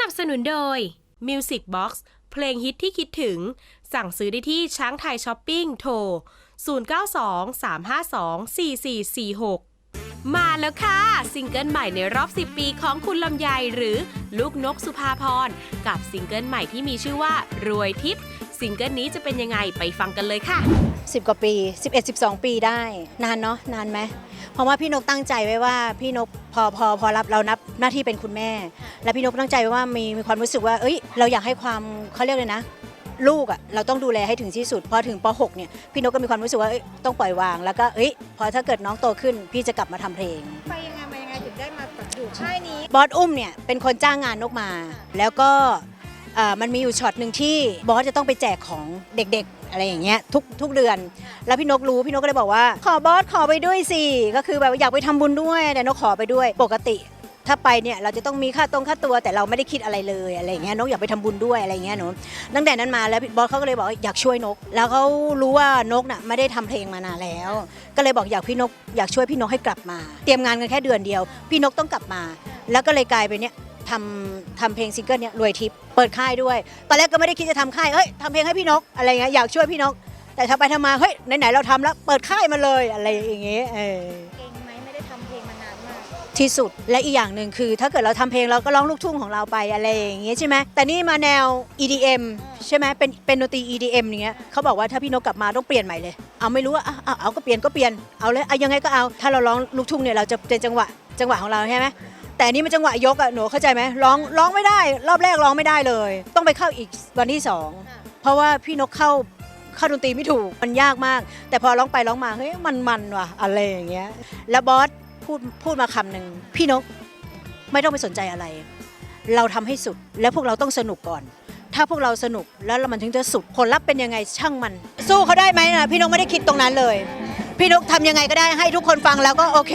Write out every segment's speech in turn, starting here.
นับสนุนโดย Music Box เพลงฮิตที่คิดถึง สั่งซื้อได้ที่ช้างไทยช้อปปิ้งโทร 0923524446 มาแล้วค่ะ ซิงเกิลใหม่ในรอบ 10 ปีของคุณลำไยหรือลูกนกสุภาพร กับซิงเกิลใหม่ที่มีชื่อว่ารวยทิพย์ ซิงเกิลนี้จะเป็นยังไงไปฟังกันเลยค่ะ 10 กว่าปี 11 12 ปีได้ นานเนาะนานไหมเพราะว่าพี่นกตั้งใจไว้ว่าพี่นกพอพอพอรับเรานับหน้าที่เป็นคุณแม่ แล้วพี่นกตั้งใจไว้ว่ามีมีความรู้สึกว่าเอ้ย เราอยากให้ความเขาเรียกเลยนะ ลูกอะ่ะเราต้องดูแลให้ถึงที่สุด พอถึงป .6 เนี่ยพี่นกก็มีความรู้สึกว่าเอ้ยต้องปล่อยวางแล้วก็เอ้ยพอถ้าเกิดน้องโตขึ้น พี่จะกลับมาทำเพลง ไปยังไงมายังไงถึงได้มาแบบอยู่ค่ายนี้ บอสอุ้มเนี่ยเป็นคนจ้างงานนกมา แล้วก็เอ่อ มันมีอยู่ช็อตหนึ่งที่บอสจะต้องไปแจกของเด็กๆ อะไรอย่างเงี้ยทุกทุกเดือน แล้วพี่นกรู้พี่นกก็เลยบอกว่า ขอบอสขอไปด้วยสิก็คือแบบอยากไปทำบุญด้วยแต่นกขอไปด้วยปกติถ้าไปเนี่ยเราจะต้องมีค่าตรงค่าตัวแต่เราไม่ได้คิดอะไรเลยอะไรเงี้ยนกอยากไปทำบุญด้วยอะไรเงี้ยหนูตั้งแต่นั้นมาแล้วบอสเขาก็เลยบอกอยากช่วยนก แล้วเขารู้ว่านกน่ะไม่ได้ทำเพลงมานานแล้ว ก็เลยบอกอยากพี่นกอยากช่วยพี่นกให้กลับมา เตรียมงานกันแค่เดือนเดียว พี่นกต้องกลับมา แล้วก็เลยกลายเป็นเนี่ย ทำทำเพลงซิงเกิลเนี่ยรวยทิพย์เปิดค่ายด้วย ตอนแรกก็ไม่ได้คิดจะทำค่ายเฮ้ยทำเพลงให้พี่นกอะไรเงี้ยอยากช่วยพี่นก แต่ทำไปทำมาเฮ้ยไหนๆเราทำแล้วเปิดค่ายมาเลยอะไรอย่างเงี้ยเออเก่งไหมไม่ได้ทำเพลงมานานมาก ที่สุดและอีกอย่างหนึ่งคือ ถ้าเกิดเราทำเพลงเราก็ร้องลูกทุ่งของเราไปอะไรอย่างเงี้ยใช่ไหมแต่นี่มาแนว EDM ใช่ไหมเป็นเป็นดนตรี EDM อย่างเงี้ยเขาบอกว่าถ้าพี่นกกลับมาต้องเปลี่ยนใหม่เลย เอาไม่รู้ว่าเอาเอาเอาก็เปลี่ยนก็เปลี่ยนเอาเลยเอายังไงก็เอา ถ้าเราร้องลูกทุ่งเนี่ยเราจะเป็นจังหวะจังหวะของเราใช่ไหม แต่อันนี่มันจังหวะยกอะหนูเข้าใจไหมร้องร้องไม่ได้ รอบแรกร้องไม่ได้เลย ต้องไปเข้าอีกวันที่สองเพราะว่าพี่นกเข้าเข้าดนตรีไม่ถูกมันยากมาก แต่พอร้องไปร้องมาเฮ้ยมันมันว่ะอะไรอย่างเงี้ยแล้วบอสพูดพูดมาคำหนึ่งพี่นกไม่ต้องไปสนใจอะไร เราทำให้สุดแล้วพวกเราต้องสนุกก่อน ถ้าพวกเราสนุกแล้วมันถึงจะสุดผลลัพธ์เป็นยังไงช่างมัน สู้เขาได้ไหมนะพี่นกไม่ได้คิดตรงนั้นเลย พี่นกทำยังไงก็ได้ให้ทุกคนฟังแล้วก็โอเค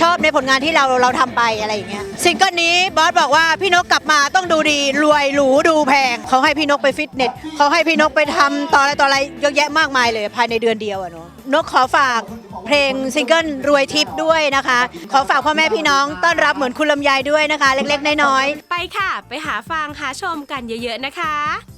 ชอบในผลงานที่เราเราทำไปอะไรอย่างเงี้ยซิงเกิลนี้บอสบอกว่าพี่นกกลับมาต้องดูดีรวยหรูดูแพงเขาให้พี่นกไปฟิตเนสเขาให้พี่นกไปทำต่ออะไรต่ออะไรเยอะแยะมากมายเลยภายในเดือนเดียวอะเนาะนกขอฝากเพลงซิงเกิลรวยทิพย์ด้วยนะคะ ขอฝากพ่อแม่พี่น้องต้อนรับเหมือนคุณลำไยด้วยนะคะ เล็กๆน้อยๆ ไปค่ะ ไปหาฟังหาชมกันเยอะๆนะคะ